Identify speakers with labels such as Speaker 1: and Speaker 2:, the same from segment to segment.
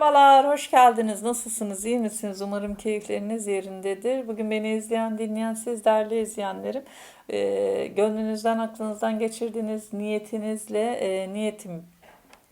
Speaker 1: Merhabalar, hoş geldiniz. Nasılsınız, iyi misiniz? Umarım keyifleriniz yerindedir. Bugün beni izleyen, dinleyen siz değerli izleyenlerim. E, gönlünüzden, aklınızdan geçirdiğiniz niyetinizle e, niyetim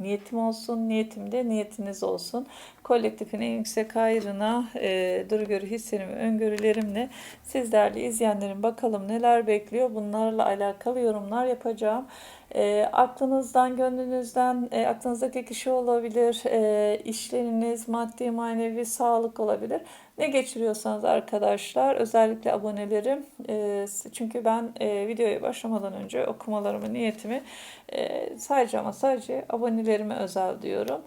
Speaker 1: Niyetim olsun, niyetim de niyetiniz olsun. Kolektifin en yüksek hayrına e, duru görü hislerimi, öngörülerimle siz değerli izleyenlerim bakalım neler bekliyor. Bunlarla alakalı yorumlar yapacağım. E, aklınızdan, gönlünüzden, e, aklınızdaki kişi olabilir, e, işleriniz, maddi, manevi, sağlık olabilir. Ne geçiriyorsanız arkadaşlar, özellikle abonelerim, e, çünkü ben e, videoya başlamadan önce okumalarımı, niyetimi e, sadece ama sadece abonelerime özel diyorum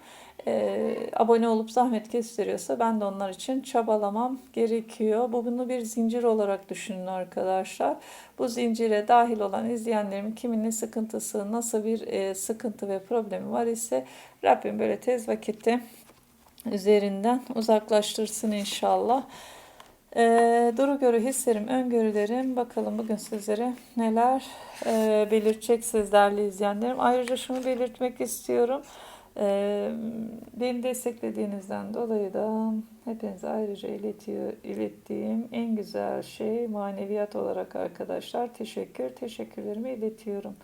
Speaker 1: e, abone olup zahmet gösteriyorsa ben de onlar için çabalamam gerekiyor. Bu bunu bir zincir olarak düşünün arkadaşlar. Bu zincire dahil olan izleyenlerimin kimin ne sıkıntısı, nasıl bir e, sıkıntı ve problemi var ise Rabbim böyle tez vakitte üzerinden uzaklaştırsın inşallah. E, duru görü hislerim, öngörülerim. Bakalım bugün sizlere neler e, belirtecek sizlerle izleyenlerim. Ayrıca şunu belirtmek istiyorum. Ee, beni desteklediğinizden dolayı da hepinize ayrıca iletiyor, ilettiğim en güzel şey maneviyat olarak arkadaşlar teşekkür, teşekkürlerimi iletiyorum.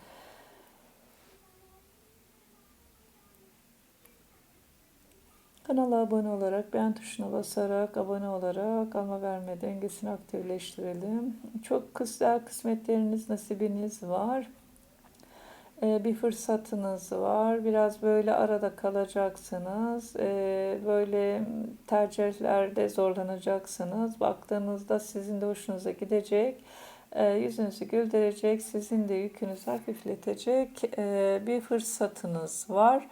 Speaker 1: Kanala abone olarak, beğen tuşuna basarak, abone olarak alma verme dengesini aktifleştirelim. Çok güzel kısmetleriniz, nasibiniz var. Ee, bir fırsatınız var. Biraz böyle arada kalacaksınız. Ee, böyle tercihlerde zorlanacaksınız. Baktığınızda sizin de hoşunuza gidecek. Ee, yüzünüzü güldürecek, sizin de yükünüzü hafifletecek bir fırsatınız var.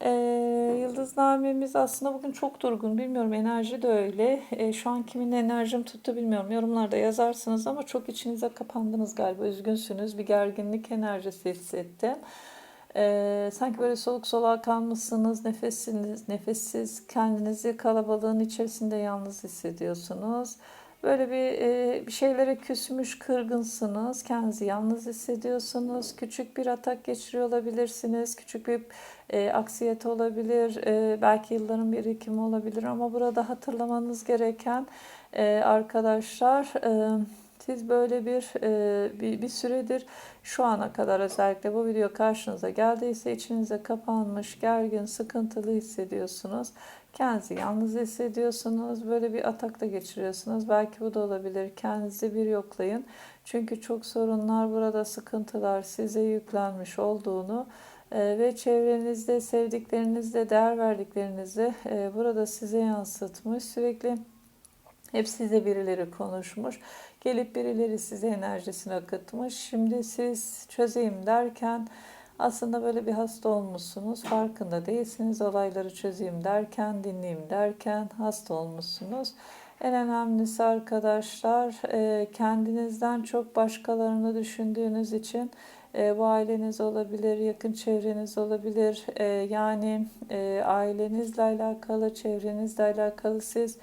Speaker 1: Ee, yıldıznamemiz aslında bugün çok durgun. Bilmiyorum enerji de öyle. Ee, şu an kimin enerjim tuttu bilmiyorum. Yorumlarda yazarsınız ama çok içinize kapandınız galiba. Üzgünsünüz. Bir gerginlik enerjisi hissettim. Ee, sanki böyle soluk soluğa kalmışsınız. Nefesiniz, nefessiz kendinizi kalabalığın içerisinde yalnız hissediyorsunuz. Böyle bir, e, bir şeylere küsmüş, kırgınsınız. Kendinizi yalnız hissediyorsunuz. Küçük bir atak geçiriyor olabilirsiniz. Küçük bir e, aksiyet olabilir. E, belki yılların birikimi olabilir. Ama burada hatırlamanız gereken e, arkadaşlar... E, siz böyle bir, e, bir bir süredir şu ana kadar özellikle bu video karşınıza geldiyse içinize kapanmış, gergin, sıkıntılı hissediyorsunuz. Kendinizi yalnız hissediyorsunuz. Böyle bir atakta geçiriyorsunuz. Belki bu da olabilir. Kendinizi bir yoklayın. Çünkü çok sorunlar burada sıkıntılar size yüklenmiş olduğunu e, ve çevrenizde sevdiklerinizde değer verdiklerinizde burada size yansıtmış. Sürekli hep size birileri konuşmuş. Gelip birileri size enerjisini akıtmış. Şimdi siz çözeyim derken aslında böyle bir hasta olmuşsunuz. Farkında değilsiniz. Olayları çözeyim derken, dinleyeyim derken hasta olmuşsunuz. En önemlisi arkadaşlar e, kendinizden çok başkalarını düşündüğünüz için e, bu aileniz olabilir, yakın çevreniz olabilir. E, yani ailenizle alakalı, çevrenizle alakalı siz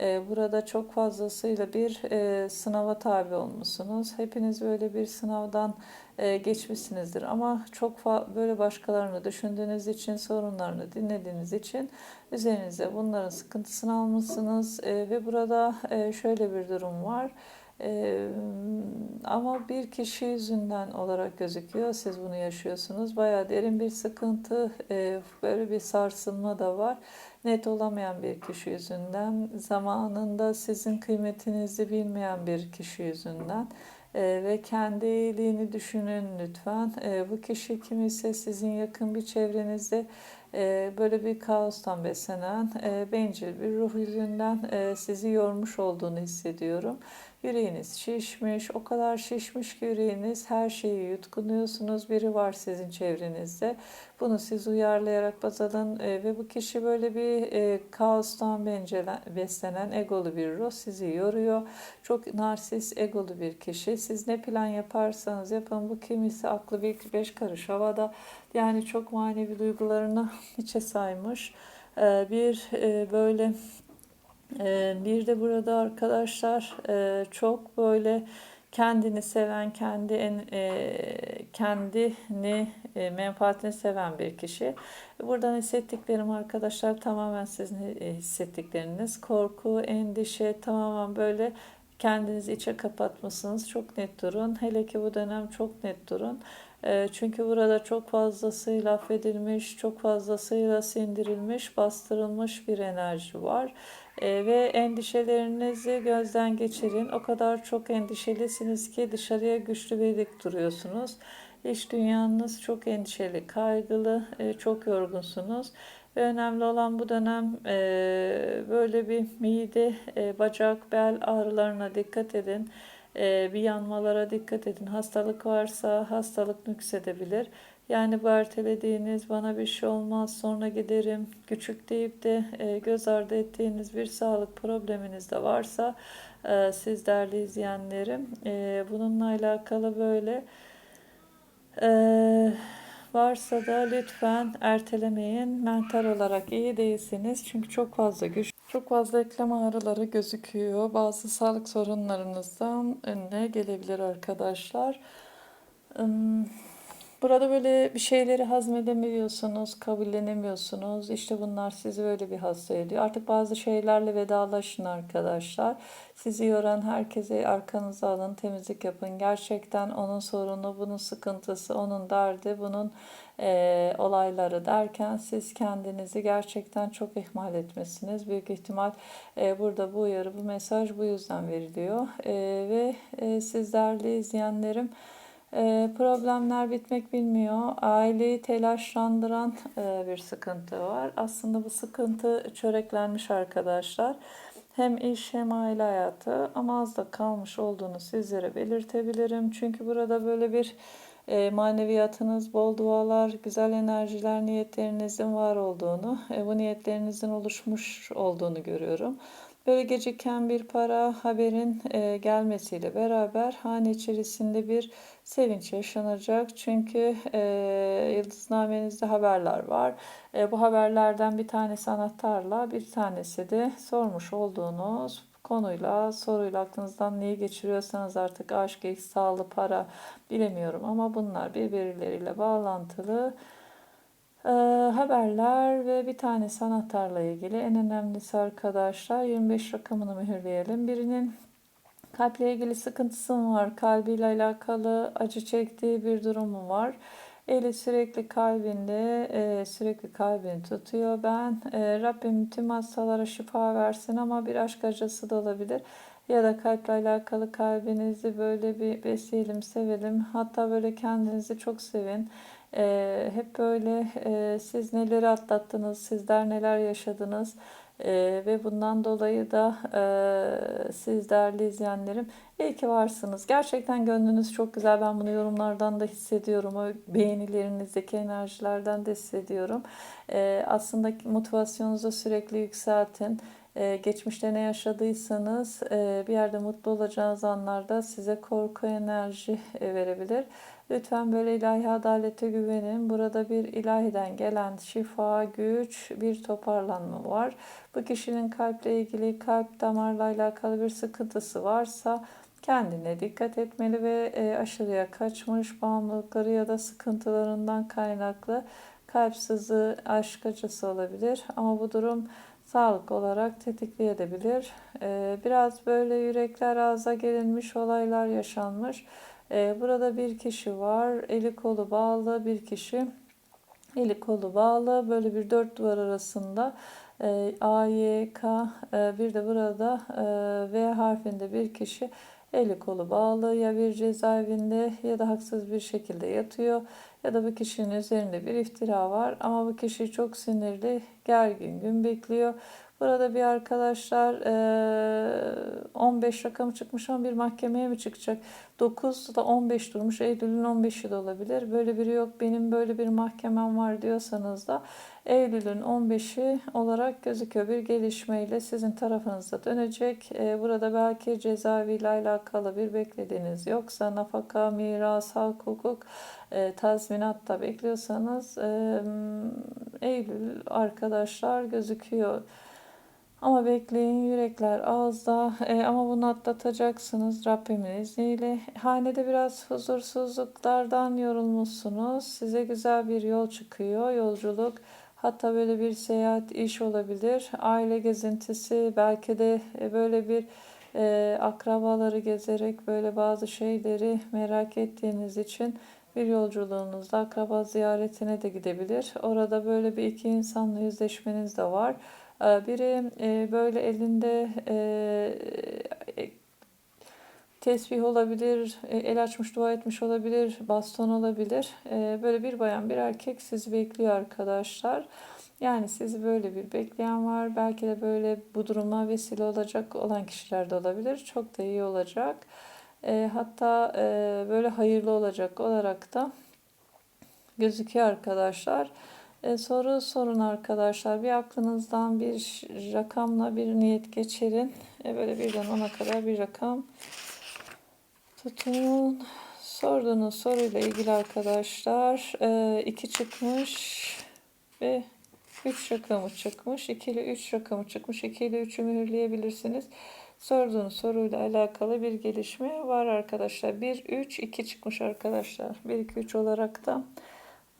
Speaker 1: burada çok fazlasıyla bir sınava tabi olmuşsunuz. Hepiniz böyle bir sınavdan geçmişsinizdir ama çok böyle başkalarını düşündüğünüz için, sorunlarını dinlediğiniz için üzerinize bunların sıkıntısını almışsınız ve burada şöyle bir durum var. Ee, ama bir kişi yüzünden olarak gözüküyor. Siz bunu yaşıyorsunuz. Bayağı derin bir sıkıntı, e, böyle bir sarsılma da var. Net olamayan bir kişi yüzünden, zamanında sizin kıymetinizi bilmeyen bir kişi yüzünden e, ve kendi iyiliğini düşünün lütfen. E, bu kişi kim ise sizin yakın bir çevrenizde e, böyle bir kaostan beslenen bencil bir ruh yüzünden sizi yormuş olduğunu hissediyorum. Yüreğiniz şişmiş, o kadar şişmiş ki yüreğiniz her şeyi yutkunuyorsunuz. Biri var sizin çevrenizde. Bunu siz uyarlayarak baz alın e, ve bu kişi böyle bir e, kaostan bencelen, beslenen egolu bir ruh sizi yoruyor. Çok narsist, egolu bir kişi. Siz ne plan yaparsanız yapın bu kimisi aklı bir beş karış havada. Yani çok manevi duygularını içe saymış. E, bir e, böyle bir de burada arkadaşlar e, çok böyle kendini seven, kendi en, e, kendini e, menfaatini seven bir kişi. Buradan hissettiklerim arkadaşlar tamamen sizin e, hissettikleriniz. Korku, endişe tamamen böyle kendinizi içe kapatmışsınız. Çok net durun. Hele ki bu dönem çok net durun. E, çünkü burada çok fazlasıyla affedilmiş, çok fazlasıyla sindirilmiş, bastırılmış bir enerji var. E, ve endişelerinizi gözden geçirin. O kadar çok endişelisiniz ki dışarıya güçlü bir dik duruyorsunuz. İş dünyanız çok endişeli, kaygılı, e, çok yorgunsunuz. Ve önemli olan bu dönem e, böyle bir mide, e, bacak, bel ağrılarına dikkat edin. E, bir yanmalara dikkat edin. Hastalık varsa hastalık nüksedebilir. Yani bu ertelediğiniz bana bir şey olmaz sonra giderim küçük deyip de e, göz ardı ettiğiniz bir sağlık probleminiz de varsa e, siz değerli izleyenlerim e, bununla alakalı böyle varsa da lütfen ertelemeyin. Mental olarak iyi değilsiniz çünkü çok fazla güç çok fazla eklem ağrıları gözüküyor. Bazı sağlık sorunlarınızdan önüne gelebilir arkadaşlar. Burada böyle bir şeyleri hazmedemiyorsunuz, kabullenemiyorsunuz. İşte bunlar sizi böyle bir hasta ediyor. Artık bazı şeylerle vedalaşın arkadaşlar. Sizi yoran herkese arkanıza alın, temizlik yapın. Gerçekten onun sorunu, bunun sıkıntısı, onun derdi, bunun e, olayları derken siz kendinizi gerçekten çok ihmal etmesiniz. Büyük ihtimal e, burada bu uyarı, bu mesaj bu yüzden veriliyor. E, ve e, siz izleyenlerim, problemler bitmek bilmiyor. Aileyi telaşlandıran e, bir sıkıntı var. Aslında bu sıkıntı çöreklenmiş arkadaşlar. Hem iş hem aile hayatı ama az da kalmış olduğunu sizlere belirtebilirim. Çünkü burada böyle bir e, maneviyatınız, bol dualar, güzel enerjiler, niyetlerinizin var olduğunu, e, bu niyetlerinizin oluşmuş olduğunu görüyorum. Böyle geciken bir para haberin e, gelmesiyle beraber hane içerisinde bir sevinç yaşanacak. Çünkü e, yıldıznamenizde haberler var. E, bu haberlerden bir tanesi anahtarla bir tanesi de sormuş olduğunuz konuyla, soruyla aklınızdan neyi geçiriyorsanız artık aşk, sağlık, para bilemiyorum ama bunlar birbirleriyle bağlantılı e, haberler ve bir tane sanatlarla ilgili en önemlisi arkadaşlar 25 rakamını mühürleyelim. Birinin kalple ilgili sıkıntısı mı var? Kalbiyle alakalı acı çektiği bir durumu var. Eli sürekli kalbinde, e, sürekli kalbini tutuyor. Ben e, Rabbim tüm hastalara şifa versin ama bir aşk acısı da olabilir. Ya da kalple alakalı kalbinizi böyle bir besleyelim, sevelim. Hatta böyle kendinizi çok sevin. E, hep böyle e, siz neleri atlattınız, sizler neler yaşadınız e, ve bundan dolayı da e, siz değerli izleyenlerim iyi ki varsınız. Gerçekten gönlünüz çok güzel. Ben bunu yorumlardan da hissediyorum. O beğenilerinizdeki enerjilerden de hissediyorum. E, aslında motivasyonunuzu sürekli yükseltin. Ee, geçmişte ne yaşadıysanız e, bir yerde mutlu olacağınız anlarda size korku enerji e, verebilir. Lütfen böyle ilahi adalete güvenin. Burada bir ilahiden gelen şifa, güç, bir toparlanma var. Bu kişinin kalple ilgili, kalp damarla alakalı bir sıkıntısı varsa kendine dikkat etmeli ve e, aşırıya kaçmış bağımlılıkları ya da sıkıntılarından kaynaklı kalp aşk acısı olabilir. Ama bu durum sağlık olarak tetikleyebilir. E, biraz böyle yürekler ağza gelinmiş olaylar yaşanmış. Ee, burada bir kişi var. Eli kolu bağlı bir kişi. Eli kolu bağlı. Böyle bir dört duvar arasında e, A, Y, K e, bir de burada e, V harfinde bir kişi eli kolu bağlı ya bir cezaevinde ya da haksız bir şekilde yatıyor ya da bu kişinin üzerinde bir iftira var ama bu kişi çok sinirli, gergin gün bekliyor. Burada bir arkadaşlar 15 rakamı çıkmış ama bir mahkemeye mi çıkacak? 9 da 15 durmuş. Eylül'ün 15'i de olabilir. Böyle biri yok. Benim böyle bir mahkemem var diyorsanız da Eylül'ün 15'i olarak gözüküyor. Bir gelişmeyle sizin tarafınıza dönecek. Burada belki cezaeviyle alakalı bir beklediğiniz yoksa nafaka, miras, hak, hukuk, tazminat da bekliyorsanız Eylül arkadaşlar gözüküyor. Ama bekleyin yürekler ağızda e, ama bunu atlatacaksınız Rabbimin izniyle. Hanede biraz huzursuzluklardan yorulmuşsunuz. Size güzel bir yol çıkıyor, yolculuk. Hatta böyle bir seyahat, iş olabilir. Aile gezintisi, belki de e, böyle bir e, akrabaları gezerek böyle bazı şeyleri merak ettiğiniz için bir yolculuğunuzda akraba ziyaretine de gidebilir. Orada böyle bir iki insanla yüzleşmeniz de var. E, biri e, böyle elinde e, tesbih olabilir, e, el açmış dua etmiş olabilir, baston olabilir. E, böyle bir bayan bir erkek sizi bekliyor arkadaşlar. Yani sizi böyle bir bekleyen var. Belki de böyle bu duruma vesile olacak olan kişiler de olabilir. Çok da iyi olacak. E, hatta e, böyle hayırlı olacak olarak da gözüküyor arkadaşlar. E, soru sorun arkadaşlar. Bir aklınızdan bir rakamla bir niyet geçirin. E, böyle birden ona kadar bir rakam tutun. Sorduğunuz soruyla ilgili arkadaşlar e, iki çıkmış ve 3 rakamı çıkmış. 2 ile 3 rakamı çıkmış. 2 ile 3'ü mühürleyebilirsiniz. Sorduğunuz soruyla alakalı bir gelişme var arkadaşlar. 1, 3, 2 çıkmış arkadaşlar. 1, 2, 3 olarak da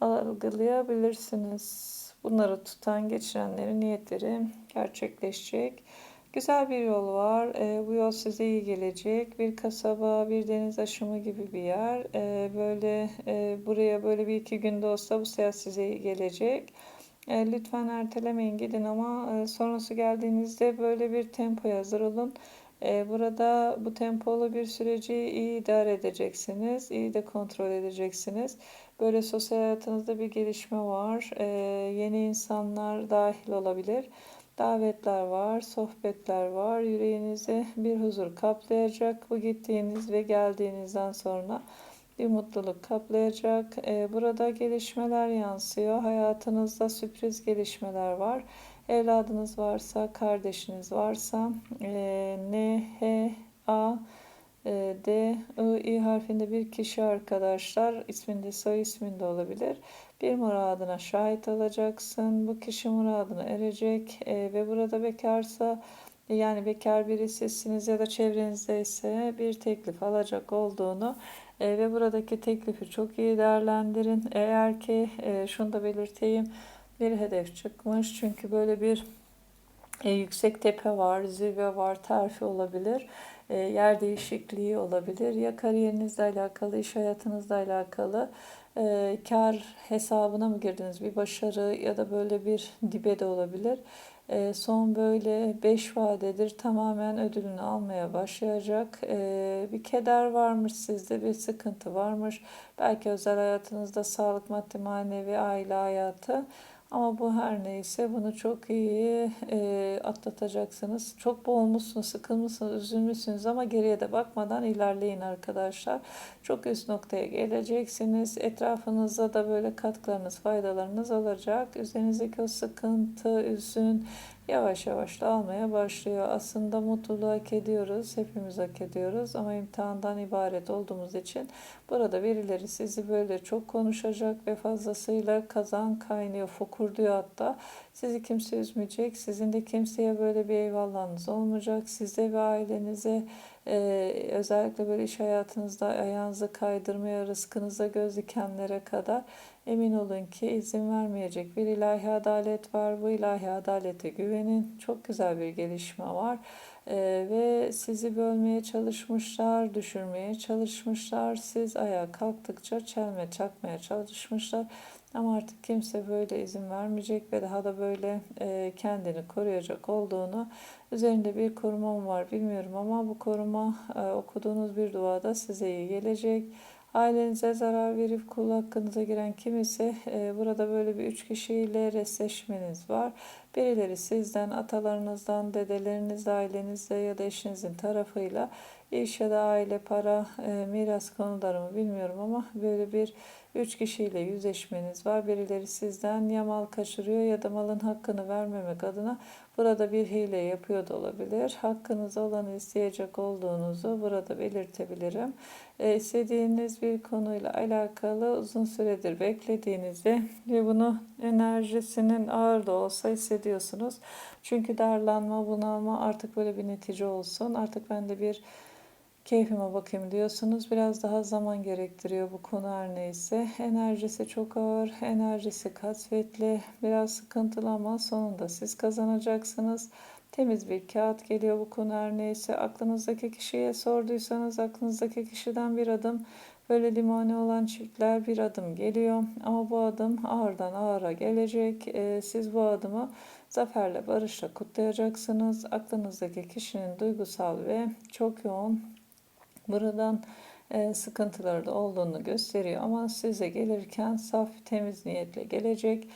Speaker 1: algılayabilirsiniz. Bunları tutan geçirenlerin niyetleri gerçekleşecek. Güzel bir yol var. E, bu yol size iyi gelecek. Bir kasaba, bir deniz aşımı gibi bir yer. E, böyle e, buraya böyle bir iki günde olsa bu seyahat size iyi gelecek. E, lütfen ertelemeyin gidin ama e, sonrası geldiğinizde böyle bir tempoya hazır olun. E, burada bu tempolu bir süreci iyi idare edeceksiniz, iyi de kontrol edeceksiniz. Böyle sosyal hayatınızda bir gelişme var. E, yeni insanlar dahil olabilir. Davetler var, sohbetler var. Yüreğinizi bir huzur kaplayacak. Bu gittiğiniz ve geldiğinizden sonra bir mutluluk kaplayacak. Ee, burada gelişmeler yansıyor. Hayatınızda sürpriz gelişmeler var. Evladınız varsa, kardeşiniz varsa e, N, H, A, D, I, I harfinde bir kişi arkadaşlar isminde soy isminde olabilir. Bir muradına şahit olacaksın. Bu kişi muradına erecek e, ve burada bekarsa yani bekar birisisiniz ya da çevrenizde ise bir teklif alacak olduğunu e, ve buradaki teklifi çok iyi değerlendirin. Eğer ki e, şunu da belirteyim bir hedef çıkmış çünkü böyle bir e, yüksek tepe var, zirve var, terfi olabilir, e, yer değişikliği olabilir. Ya kariyerinizle alakalı, iş hayatınızla alakalı e, kar hesabına mı girdiniz? Bir başarı ya da böyle bir dibe de olabilir. E, son böyle 5 vadedir tamamen ödülünü almaya başlayacak. E, bir keder varmış sizde, bir sıkıntı varmış. Belki özel hayatınızda sağlık, maddi, manevi, aile hayatı. Ama bu her neyse bunu çok iyi e, atlatacaksınız. Çok boğulmuşsunuz, sıkılmışsınız, üzülmüşsünüz ama geriye de bakmadan ilerleyin arkadaşlar. Çok üst noktaya geleceksiniz. Etrafınızda da böyle katkılarınız, faydalarınız olacak. Üzerinizdeki o sıkıntı, üzün, yavaş yavaş dağılmaya başlıyor. Aslında mutluluğu hak ediyoruz. Hepimiz hak ediyoruz ama imtihandan ibaret olduğumuz için burada birileri sizi böyle çok konuşacak ve fazlasıyla kazan kaynıyor, fokur diyor hatta. Sizi kimse üzmeyecek. Sizin de kimseye böyle bir eyvallahınız olmayacak. Size ve ailenize ee, özellikle böyle iş hayatınızda ayağınızı kaydırmaya, rızkınıza göz dikenlere kadar emin olun ki izin vermeyecek bir ilahi adalet var. Bu ilahi adalete güvenin. Çok güzel bir gelişme var. Ee, ve sizi bölmeye çalışmışlar, düşürmeye çalışmışlar. Siz ayağa kalktıkça çelme çakmaya çalışmışlar. Ama artık kimse böyle izin vermeyecek ve daha da böyle e, kendini koruyacak olduğunu üzerinde bir korumam var bilmiyorum ama bu koruma e, okuduğunuz bir duada size iyi gelecek. Ailenize zarar verip kul hakkınıza giren kim ise e, burada böyle bir üç kişiyle resleşmeniz var. Birileri sizden, atalarınızdan, dedeleriniz, ailenizle ya da eşinizin tarafıyla iş ya da aile, para, e, miras konularımı bilmiyorum ama böyle bir üç kişiyle yüzleşmeniz var. Birileri sizden ya mal kaçırıyor ya da malın hakkını vermemek adına burada bir hile yapıyor da olabilir. Hakkınız olanı isteyecek olduğunuzu burada belirtebilirim. E, istediğiniz bir konuyla alakalı uzun süredir beklediğinizi ve bunu enerjisinin ağır da olsa hissediyorsunuz. Çünkü darlanma, bunalma artık böyle bir netice olsun. Artık ben de bir keyfime bakayım diyorsunuz. Biraz daha zaman gerektiriyor bu konu her neyse. Enerjisi çok ağır, enerjisi kasvetli, biraz sıkıntılı ama sonunda siz kazanacaksınız. Temiz bir kağıt geliyor bu konu her neyse. Aklınızdaki kişiye sorduysanız aklınızdaki kişiden bir adım böyle limoni olan çiftler bir adım geliyor. Ama bu adım ağırdan ağıra gelecek. Ee, siz bu adımı zaferle, barışla kutlayacaksınız. Aklınızdaki kişinin duygusal ve çok yoğun buradan e, sıkıntıları da olduğunu gösteriyor. Ama size gelirken saf, temiz niyetle gelecek.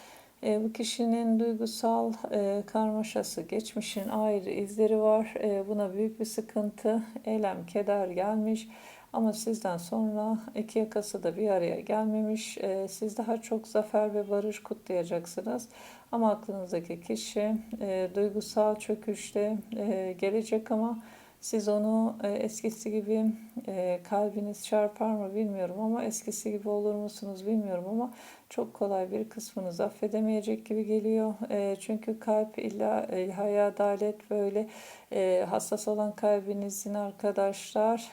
Speaker 1: E, bu kişinin duygusal e, karmaşası, geçmişin ayrı izleri var. E, buna büyük bir sıkıntı, elem, keder gelmiş. Ama sizden sonra iki yakası da bir araya gelmemiş. E, siz daha çok zafer ve barış kutlayacaksınız. Ama aklınızdaki kişi e, duygusal çöküşte e, gelecek ama siz onu e, eskisi gibi e, kalbiniz çarpar mı bilmiyorum ama eskisi gibi olur musunuz bilmiyorum ama çok kolay bir kısmınız affedemeyecek gibi geliyor. E, çünkü kalp illa haya adalet böyle hassas olan kalbinizin arkadaşlar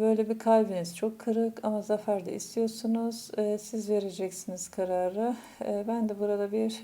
Speaker 1: böyle bir kalbiniz çok kırık ama zafer de istiyorsunuz. Ee, siz vereceksiniz kararı. Ee, ben de burada bir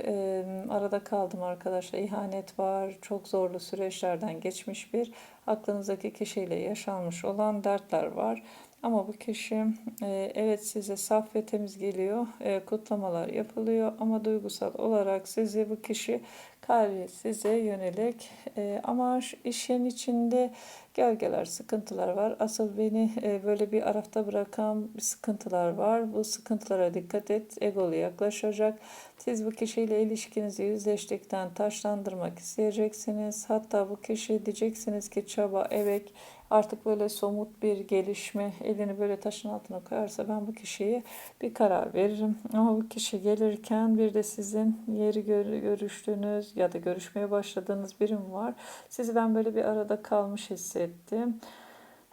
Speaker 1: arada kaldım arkadaşlar. İhanet var. Çok zorlu süreçlerden geçmiş bir aklınızdaki kişiyle yaşanmış olan dertler var. Ama bu kişi e, evet size saf ve temiz geliyor. E, kutlamalar yapılıyor ama duygusal olarak sizi bu kişi kalbi size yönelik e, ama işin içinde gölgeler, sıkıntılar var. Asıl beni e, böyle bir arafta bırakan sıkıntılar var. Bu sıkıntılara dikkat et. Egolu yaklaşacak. Siz bu kişiyle ilişkinizi yüzleştikten taşlandırmak isteyeceksiniz. Hatta bu kişi diyeceksiniz ki çaba, emek, artık böyle somut bir gelişme elini böyle taşın altına koyarsa ben bu kişiye bir karar veririm. Ama bu kişi gelirken bir de sizin yeri görüştüğünüz ya da görüşmeye başladığınız birim var. Sizi ben böyle bir arada kalmış hissettim.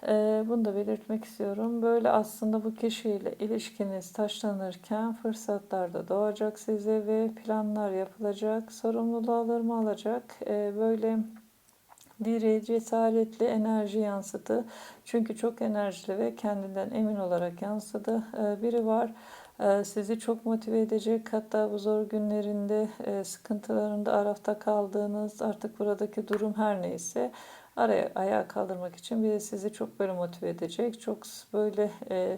Speaker 1: Ee, bunu da belirtmek istiyorum. Böyle aslında bu kişiyle ilişkiniz taşlanırken fırsatlar da doğacak size ve planlar yapılacak. Sorumluluğu alır mı alacak. Ee, böyle diri, cesaretli enerji yansıdı. Çünkü çok enerjili ve kendinden emin olarak yansıdı. Ee, biri var ee, sizi çok motive edecek. Hatta bu zor günlerinde, e, sıkıntılarında arafta kaldığınız artık buradaki durum her neyse araya ayağa kaldırmak için biri sizi çok böyle motive edecek. Çok böyle e,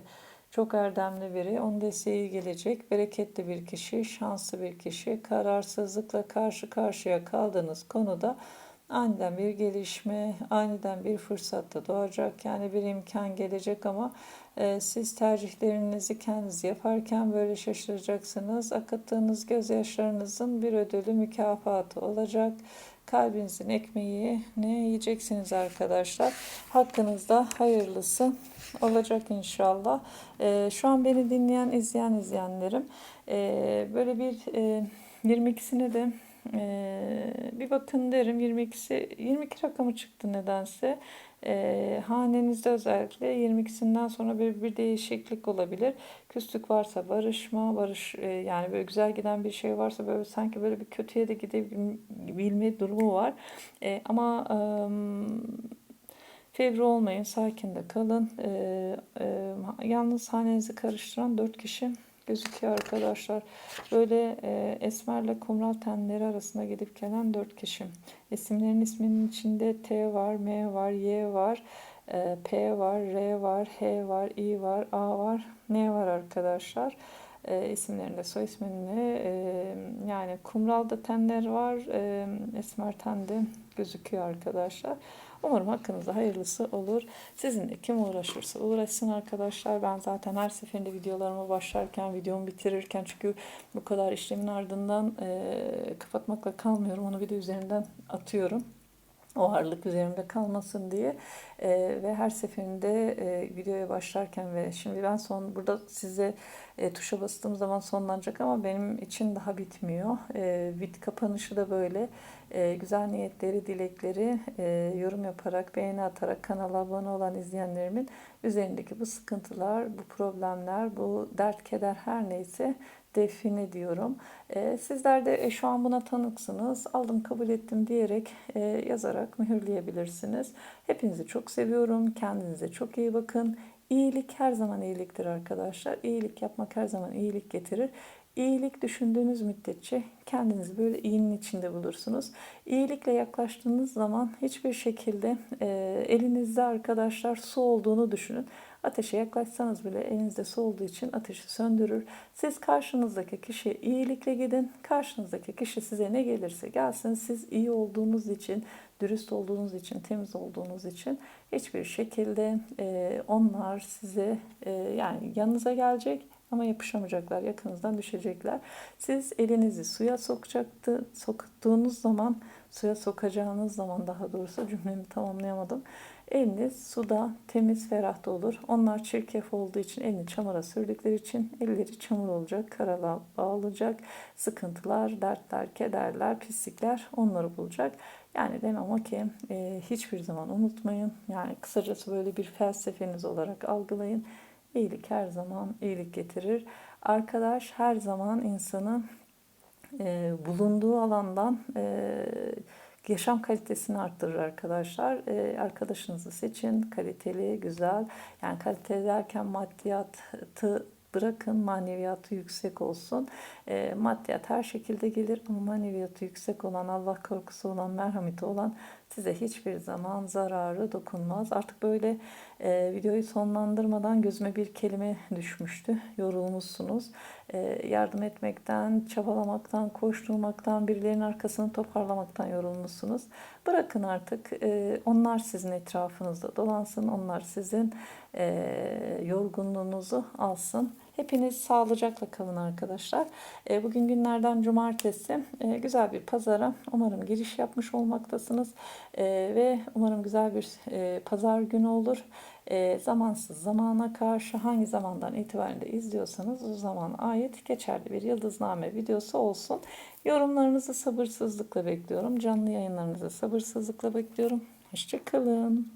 Speaker 1: çok erdemli biri. Onun desteği gelecek. Bereketli bir kişi, şanslı bir kişi. Kararsızlıkla karşı karşıya kaldığınız konuda aniden bir gelişme, aniden bir fırsat da doğacak. Yani bir imkan gelecek ama e, siz tercihlerinizi kendiniz yaparken böyle şaşıracaksınız. Akıttığınız gözyaşlarınızın bir ödülü, mükafatı olacak. Kalbinizin ekmeği ne yiyeceksiniz arkadaşlar. Hakkınızda hayırlısı olacak inşallah. E, şu an beni dinleyen, izleyen izleyenlerim e, böyle bir e, 22'sine de ee, bir bakın derim 22'si 22 rakamı çıktı nedense. Ee, hanenizde özellikle 22'sinden sonra bir, bir değişiklik olabilir. Küslük varsa barışma, barış e, yani böyle güzel giden bir şey varsa böyle sanki böyle bir kötüye de gidebilme durumu var. E, ama e, fevri olmayın, sakin de kalın. E, e, yalnız hanenizi karıştıran 4 kişi gözüküyor arkadaşlar. Böyle e, esmerle kumral tenleri arasında gidip gelen dört kişi. İsimlerin isminin içinde T var, M var, Y var, e, P var, R var, H var, I var, A var, N var arkadaşlar. E, isimlerinde soy ismini e, yani kumralda tenler var, e, esmer tende gözüküyor arkadaşlar. Umarım hakkınızda hayırlısı olur. Sizinle kim uğraşırsa uğraşsın arkadaşlar. Ben zaten her seferinde videolarıma başlarken, videomu bitirirken çünkü bu kadar işlemin ardından e, kapatmakla kalmıyorum. Onu bir de üzerinden atıyorum o ağırlık üzerimde kalmasın diye e, ve her seferinde e, videoya başlarken ve şimdi ben son burada size e, tuşa bastığım zaman sonlanacak ama benim için daha bitmiyor. E, vid kapanışı da böyle e, güzel niyetleri, dilekleri e, yorum yaparak, beğeni atarak kanala abone olan izleyenlerimin üzerindeki bu sıkıntılar, bu problemler, bu dert, keder her neyse define diyorum. E, sizler de e, şu an buna tanıksınız. Aldım kabul ettim diyerek e, yazarak mühürleyebilirsiniz. Hepinizi çok seviyorum. Kendinize çok iyi bakın. İyilik her zaman iyiliktir arkadaşlar. İyilik yapmak her zaman iyilik getirir. İyilik düşündüğünüz müddetçe kendinizi böyle iyinin içinde bulursunuz. İyilikle yaklaştığınız zaman hiçbir şekilde e, elinizde arkadaşlar su olduğunu düşünün. Ateşe yaklaşsanız bile elinizde su olduğu için ateşi söndürür. Siz karşınızdaki kişiye iyilikle gidin. Karşınızdaki kişi size ne gelirse gelsin. Siz iyi olduğunuz için, dürüst olduğunuz için, temiz olduğunuz için hiçbir şekilde e, onlar size e, yani yanınıza gelecek ama yapışamayacaklar, yakınızdan düşecekler. Siz elinizi suya sokacaktı, soktuğunuz zaman, suya sokacağınız zaman daha doğrusu cümlemi tamamlayamadım. Eliniz suda temiz, ferah da olur. Onlar çirkef olduğu için elini çamura sürdükleri için elleri çamur olacak, karalığa bağlayacak. Sıkıntılar, dertler, kederler, pislikler onları bulacak. Yani demem o ki e, hiçbir zaman unutmayın. Yani kısacası böyle bir felsefeniz olarak algılayın. İyilik her zaman iyilik getirir. Arkadaş her zaman insanı e, bulunduğu alandan e, yaşam kalitesini arttırır arkadaşlar. E, arkadaşınızı seçin. Kaliteli, güzel. Yani kaliteli derken maddiyatı bırakın maneviyatı yüksek olsun. E, maddiyat her şekilde gelir ama maneviyatı yüksek olan, Allah korkusu olan, merhameti olan size hiçbir zaman zararı dokunmaz. Artık böyle e, videoyu sonlandırmadan gözüme bir kelime düşmüştü. Yorulmuşsunuz. E, yardım etmekten, çabalamaktan, koşturmaktan, birilerinin arkasını toparlamaktan yorulmuşsunuz. Bırakın artık. E, onlar sizin etrafınızda dolansın. Onlar sizin e, yorgunluğunuzu alsın. Hepiniz sağlıcakla kalın arkadaşlar. E, bugün günlerden cumartesi. E, güzel bir pazara umarım giriş yapmış olmaktasınız. E, ve umarım güzel bir pazar günü olur. Zamansız zamana karşı hangi zamandan itibaren de izliyorsanız o zaman ait geçerli bir yıldızname videosu olsun. Yorumlarınızı sabırsızlıkla bekliyorum. Canlı yayınlarınızı sabırsızlıkla bekliyorum. Hoşçakalın.